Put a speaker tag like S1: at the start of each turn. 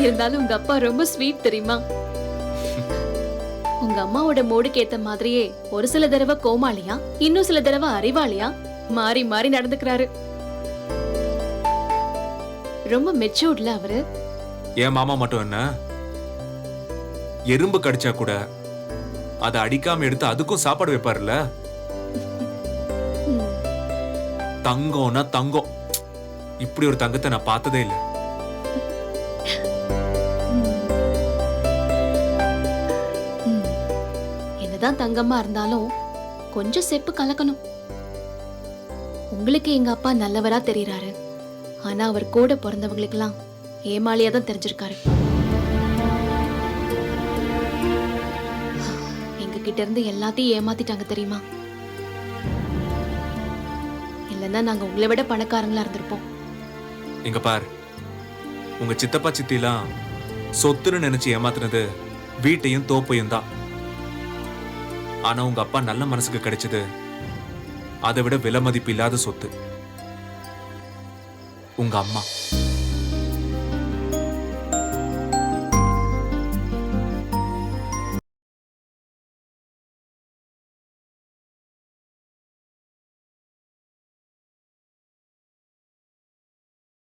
S1: இருந்தாலும் உங்க அப்பா ரொம்ப ஸ்வீட் தெரியுமா? உங்க அம்மாவோட மூடுக்கு ஏத்த மாதிரியே ஒரு சில தடவை கோமாளியா இன்னும் சில தடவை அறிவாளியா மாறி மாறி நடந்துக்கிறாரு. ரொம்ப மெச்சூர்ட்ல அவரு.
S2: என் மாமா மட்டும் என்ன? எறும்பு கடிச்சா கூட அதை அடிக்காம எடுத்து அதுக்கும் சாப்பாடு வைப்பாருல்ல. தங்கம்னா தங்கம். இப்படி ஒரு தங்கத்தை நான் பார்த்ததே இல்லை.
S1: என்னதான் தங்கம்மா இருந்தாலும் கொஞ்சம் செப்பு கலக்கணும். உங்களுக்கு எங்க அப்பா நல்லவரா தெரியறாரு. ஆனா அவர் கூட பிறந்தவங்களுக்கெல்லாம் ஏமாளியா தான் தெரிஞ்சிருக்காரு. எங்க கிட்ட இருந்து எல்லாத்தையும் ஏமாத்திட்டாங்க தெரியுமா? இல்லைன்னா நாங்க உங்களை விட பணக்காரங்களா இருந்திருப்போம்.
S2: இங்க பார். உங்க சித்தப்பா சித்திலாம் சொத்துன்னு நினைச்சு ஏமாத்துனது வீட்டையும் தோப்பையும் தான். ஆனா உங்க அப்பா நல்ல மனசுக்கு கிடைச்சது. அதை விட விலை மதிப்பு இல்லாத சொத்து. உங்க அம்மா.